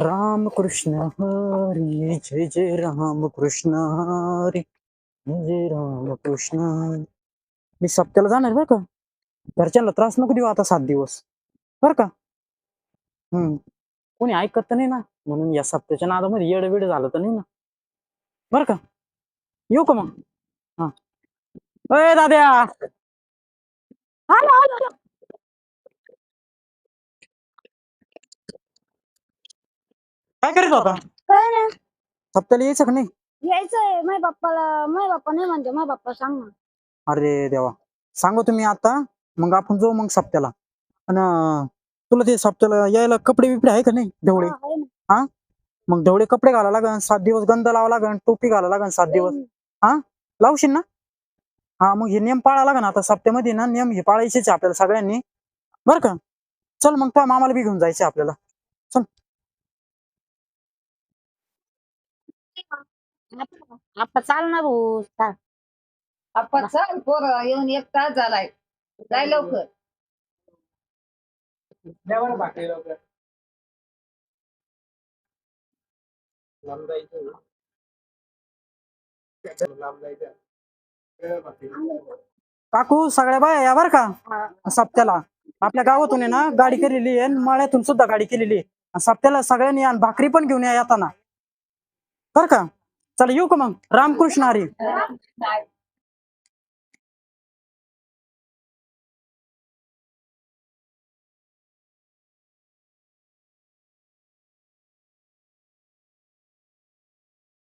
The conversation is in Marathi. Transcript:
राम कृष्ण हरी जय जय राम कृष्ण हरी जय राम कृष्ण हरी. मी सप्त्याला जाणार बरं का? घरच्यांना त्रास नको देऊ आता सात दिवस. बर का? हम्म. कोणी ऐकत तर नाही ना? म्हणून या सप्त्याच्या नादामध्ये येड वेड झालं तर नाही ना? बर का? येऊ का मग? हा. अय दाद्या! आलो, आलो, आलो. काय करीत होता? काय नाही. सप्त्याला यायचं का नाही? यायचंय. माझ्या बाप्पाला माझ्या बाप्पा नाही म्हणते. माझ्या बाप्पा सांग ना. अरे देवा. सांगू तुम्ही आता मग आपण जाऊ मग सप्त्याला. आणि तुला ते सप्त्याला यायला कपडे बिपडे आहे का नाही? ढवळे? हा, आहे ना. मग ढवळे कपडे घाला लागन. सात दिवस गंध लावा लागन. टोपी घाला लागन सात दिवस. लावशील ना? हा मग हे नियम पाळा लागन आता सप्त्यामध्ये ना. नियम हे पाळायचेच आहे आपल्याला सगळ्यांनी. बर का? चल मग त्या मामाला बी घेऊन जायचे आपल्याला. आपा चाल ना भाऊ चाल. आपण चल पोर येऊन एक तास झालाय. जाय लवकर. काकू सगळ्या बाया या बर का? सप्त्याला. आपल्या गावातून आहे ना गाडी केलेली आहे आणि माळ्यातून सुद्धा गाडी केलेली आहे. आणि सप्त्याला सगळ्यांनी या आणि भाकरी पण घेऊन या येताना. बर का? चला येऊ का मग? रामकृष्ण हरी.